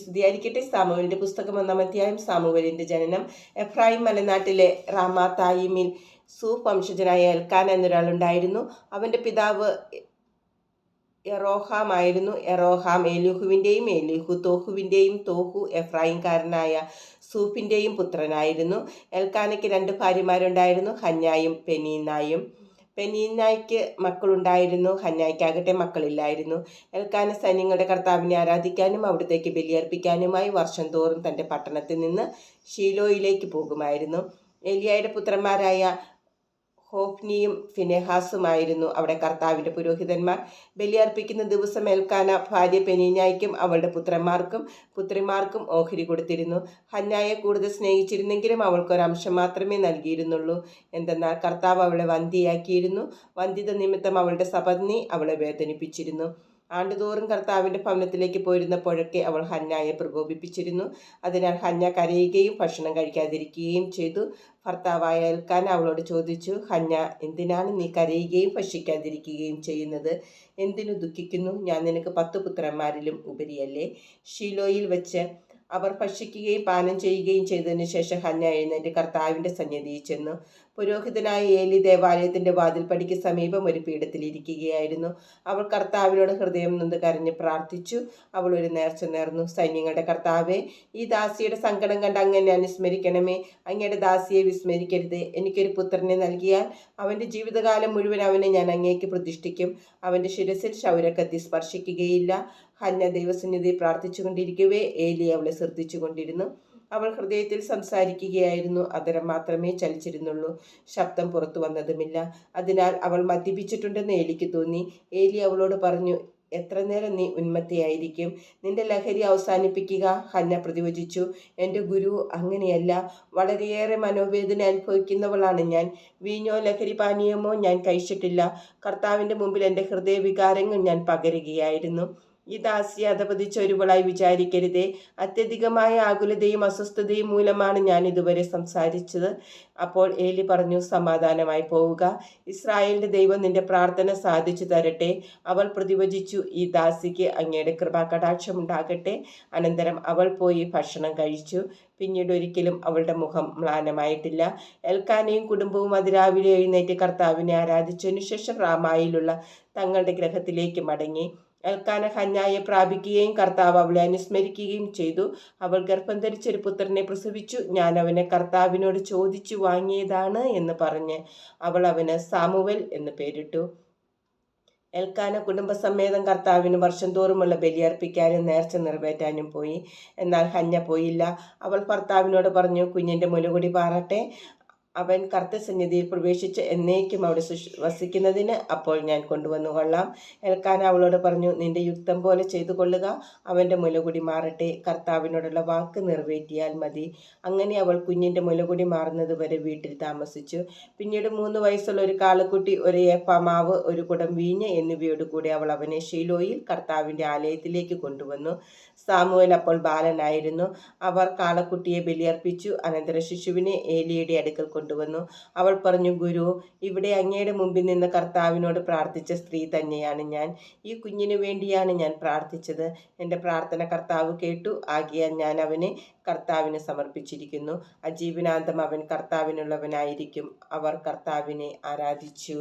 സ്തുതിയായിരിക്കട്ടെ. സാമുവലിന്റെ പുസ്തകം ഒന്നാം അധ്യായം സാമുവലിന്റെ ജനനം. എഫ്രായിം മലനാട്ടിലെ റാമാതായിമിൽ സൂഫ് വംശജനായ എൽക്കാൻ എന്നൊരാളുണ്ടായിരുന്നു. അവന്റെ പിതാവ് എറോഹാം ആയിരുന്നു എറോഹാം എലിഹുവിന്റെയും എലിഹു തോഹുവിന്റെയും തോഹു എഫ്രായിംകാരനായ സൂഫിന്റെയും പുത്രനായിരുന്നു. എൽക്കാനയ്ക്ക് രണ്ട് ഭാര്യമാരുണ്ടായിരുന്നു ഹന്യായും പെനീനായും പെനീനായ്ക്ക് മക്കളുണ്ടായിരുന്നു ഹന്നായ്ക്കാകട്ടെ മക്കളില്ലായിരുന്നു. എൽക്കാന സൈന്യങ്ങളുടെ കർത്താവിനെ ആരാധിക്കാനും അവിടത്തേക്ക് ബലിയർപ്പിക്കാനുമായി വർഷം തോറും തന്റെ പട്ടണത്തിൽ നിന്ന് ഷീലോയിലേക്ക് പോകുമായിരുന്നു. എലിയായുടെ പുത്രന്മാരായ ഹോഫ്നിയും ഫിനെഹാസുമായിരുന്നു അവിടെ കർത്താവിന്റെ പുരോഹിതന്മാർ. ബലിയർപ്പിക്കുന്ന ദിവസം ഏൽക്കാന ഭാര്യ പെനീനായ്ക്കും അവളുടെ പുത്രന്മാർക്കും പുത്രിമാർക്കും ഓഹരി കൊടുത്തിരുന്നു. ഹന്നായെ കൂടുതൽ സ്നേഹിച്ചിരുന്നെങ്കിലും അവൾക്ക് ഒരു അംശം മാത്രമേ നൽകിയിരുന്നുള്ളൂ. എന്തെന്നാൽ കർത്താവ് അവളെ വന്ധിയാക്കിയിരുന്നു വന്ധ്യത നിമിത്തം അവളുടെ സപത്നി അവളെ വേദനിപ്പിച്ചിരുന്നു. ആണ്ടുതോറും കർത്താവിന്റെ ഭവനത്തിലേക്ക് പോയിരുന്നപ്പോഴൊക്കെ അവൾ ഹന്നായെ പ്രകോപിപ്പിച്ചിരുന്നു. അതിനാൽ ഹന്ന കരയുകയും ഭക്ഷണം കഴിക്കാതിരിക്കുകയും ചെയ്തു. ഭർത്താവായ എൽക്കാൻ അവളോട് ചോദിച്ചു ഹന്ന എന്തിനാണ് നീ കരയുകയും ഭക്ഷിക്കാതിരിക്കുകയും ചെയ്യുന്നത്? എന്തിനു ദുഃഖിക്കുന്നു? ഞാൻ നിനക്ക് പത്ത് പുത്രന്മാരിലും ഉപരിയല്ലേ? ഷീലോയിൽ വെച്ച് അവർ ഭക്ഷിക്കുകയും പാനം ചെയ്യുകയും ചെയ്തതിനു ശേഷം ഹന്ന എഴുന്നേറ്റ് കർത്താവിന്റെ സന്നിധിയിൽ ചെന്നു. പുരോഹിതനായ ഏലി ദേവാലയത്തിന്റെ വാതിൽപ്പടിക്ക് സമീപം ഒരു പീഠത്തിലിരിക്കുകയായിരുന്നു അവൾ കർത്താവിനോട് ഹൃദയം നൊന്ന് കരഞ്ഞ് പ്രാർത്ഥിച്ചു. അവൾ ഒരു നേർച്ച നേർന്നു. സൈന്യങ്ങളുടെ കർത്താവെ ഈ ദാസിയുടെ സങ്കടം കണ്ട് അങ്ങനെ അനുസ്മരിക്കണമേ. അങ്ങയുടെ ദാസിയെ വിസ്മരിക്കരുത്. എനിക്കൊരു പുത്രനെ നൽകിയാൽ അവന്റെ ജീവിതകാലം മുഴുവൻ അവനെ ഞാൻ അങ്ങേക്ക് പ്രതിഷ്ഠിക്കും. അവന്റെ ശിരസിൽ ശൗരക്കത്തി സ്പർശിക്കുകയില്ല. ഹന്ന ദൈവസന്നിധി പ്രാർത്ഥിച്ചുകൊണ്ടിരിക്കവേ ഏലി അവളെ ശ്രദ്ധിച്ചുകൊണ്ടിരുന്നു. അവൾ ഹൃദയത്തിൽ സംസാരിക്കുകയായിരുന്നു. അതരം മാത്രമേ ചലിച്ചിരുന്നുള്ളൂ. ശബ്ദം പുറത്തു വന്നതുമില്ല. അതിനാൽ അവൾ മദ്യപിച്ചിട്ടുണ്ടെന്ന് ഏലിക്ക് തോന്നി. ഏലി അവളോട് പറഞ്ഞു എത്ര നേരം നീ ഉന്മത്തിയായിരിക്കും? നിന്റെ ലഹരി അവസാനിപ്പിക്കുക. ഹന്ന പ്രതിവചിച്ചു എന്റെ ഗുരു അങ്ങനെയല്ല. വളരെയേറെ മനോവേദന അനുഭവിക്കുന്നവളാണ് ഞാൻ. വീഞ്ഞോ ലഹരി പാനീയമോ ഞാൻ കഴിച്ചിട്ടില്ല. കർത്താവിന്റെ മുമ്പിൽ എന്റെ ഹൃദയവികാരങ്ങൾ ഞാൻ പകരുകയായിരുന്നു. ഈ ദാസി അധപതി ചൊരുവളായി വിചാരിക്കരുതേ. അത്യധികമായ ആകുലതയും അസ്വസ്ഥതയും മൂലമാണ് ഞാൻ ഇതുവരെ സംസാരിച്ചത്. അപ്പോൾ ഏലി പറഞ്ഞു സമാധാനമായി പോവുക. ഇസ്രായേലിന്റെ ദൈവം നിന്റെ പ്രാർത്ഥന സാധിച്ചു തരട്ടെ. അവൾ പ്രതിവചിച്ചു ഈ ദാസിക്ക് അങ്ങയുടെ കൃപാകടാക്ഷം ഉണ്ടാകട്ടെ. അനന്തരം അവൾ പോയി ഭക്ഷണം കഴിച്ചു. പിന്നീട് ഒരിക്കലും അവളുടെ മുഖം മ്ലാനമായിട്ടില്ല. എൽക്കാനയും കുടുംബവും അതിരാവിലെ എഴുന്നേറ്റ് കർത്താവിനെ ആരാധിച്ചതിനു ശേഷം റാമായിലുള്ള തങ്ങളുടെ ഗ്രഹത്തിലേക്ക് മടങ്ങി. എൽക്കാന ഹന്നായെ പ്രാപിക്കുകയും കർത്താവ് അവളെ അനുസ്മരിക്കുകയും ചെയ്തു. അവൾ ഗർഭം ധരിച്ചൊരു പുത്രനെ പ്രസവിച്ചു. ഞാൻ അവനെ കർത്താവിനോട് ചോദിച്ചു വാങ്ങിയതാണ് എന്ന് പറഞ്ഞ് അവൾ അവന് സാമുവൽ എന്ന് പേരിട്ടു. എൽക്കാന കുടുംബസമേതം കർത്താവിന് വർഷം തോറുമുള്ള ബലിയർപ്പിക്കാനും നേർച്ച നിറവേറ്റാനും പോയി. എന്നാൽ ഹന്ന പോയില്ല. അവൾ ഭർത്താവിനോട് പറഞ്ഞു കുഞ്ഞിന്റെ മുലകുടി പാറട്ടെ. അവൻ കർത്തസന്നിധിയിൽ പ്രവേശിച്ച് എന്നേക്കും അവിടെ വസിക്കുന്നതിന് അപ്പോൾ ഞാൻ കൊണ്ടുവന്നു കൊള്ളാം. എൽക്കാൻ അവളോട് പറഞ്ഞു നിന്റെ യുക്തം പോലെ ചെയ്തു കൊള്ളുക. അവന്റെ മുലകുടി മാറട്ടെ. കർത്താവിനോടുള്ള വാക്ക് നിറവേറ്റിയാൽ മതി. അങ്ങനെ അവൾ കുഞ്ഞിന്റെ മുലകുടി മാറുന്നത് വരെ വീട്ടിൽ താമസിച്ചു. പിന്നീട് മൂന്ന് വയസ്സുള്ള ഒരു കാളക്കുട്ടി ഒരു ഏപ്പമാവ് ഒരു കുടം വീഞ്ഞ് എന്നിവയോട് കൂടി അവൾ അവനെ ഷീലോയിൽ കർത്താവിന്റെ ആലയത്തിലേക്ക് കൊണ്ടുവന്നു. സാമുവൽ അപ്പോൾ ബാലനായിരുന്നു. അവർ കാളക്കുട്ടിയെ ബലിയർപ്പിച്ചു. അനന്തര ശിശുവിനെ ഏലിയുടെ അടുക്കൽ കൊണ്ടുവന്നു. അവൾ പറഞ്ഞു ഗുരു ഇവിടെ അങ്ങയുടെ മുമ്പിൽ നിന്ന് കർത്താവിനോട് പ്രാർത്ഥിച്ച സ്ത്രീ തന്നെയാണ് ഞാൻ. ഈ കുഞ്ഞിനു വേണ്ടിയാണ് ഞാൻ പ്രാർത്ഥിച്ചത്. എന്റെ പ്രാർത്ഥന കർത്താവ് കേട്ടു. ആകിയാൽ ഞാൻ അവനെ കർത്താവിന് സമർപ്പിച്ചിരിക്കുന്നു. അജീവനാന്തം അവൻ കർത്താവിനുള്ളവനായിരിക്കും. അവർ കർത്താവിനെ ആരാധിച്ചു.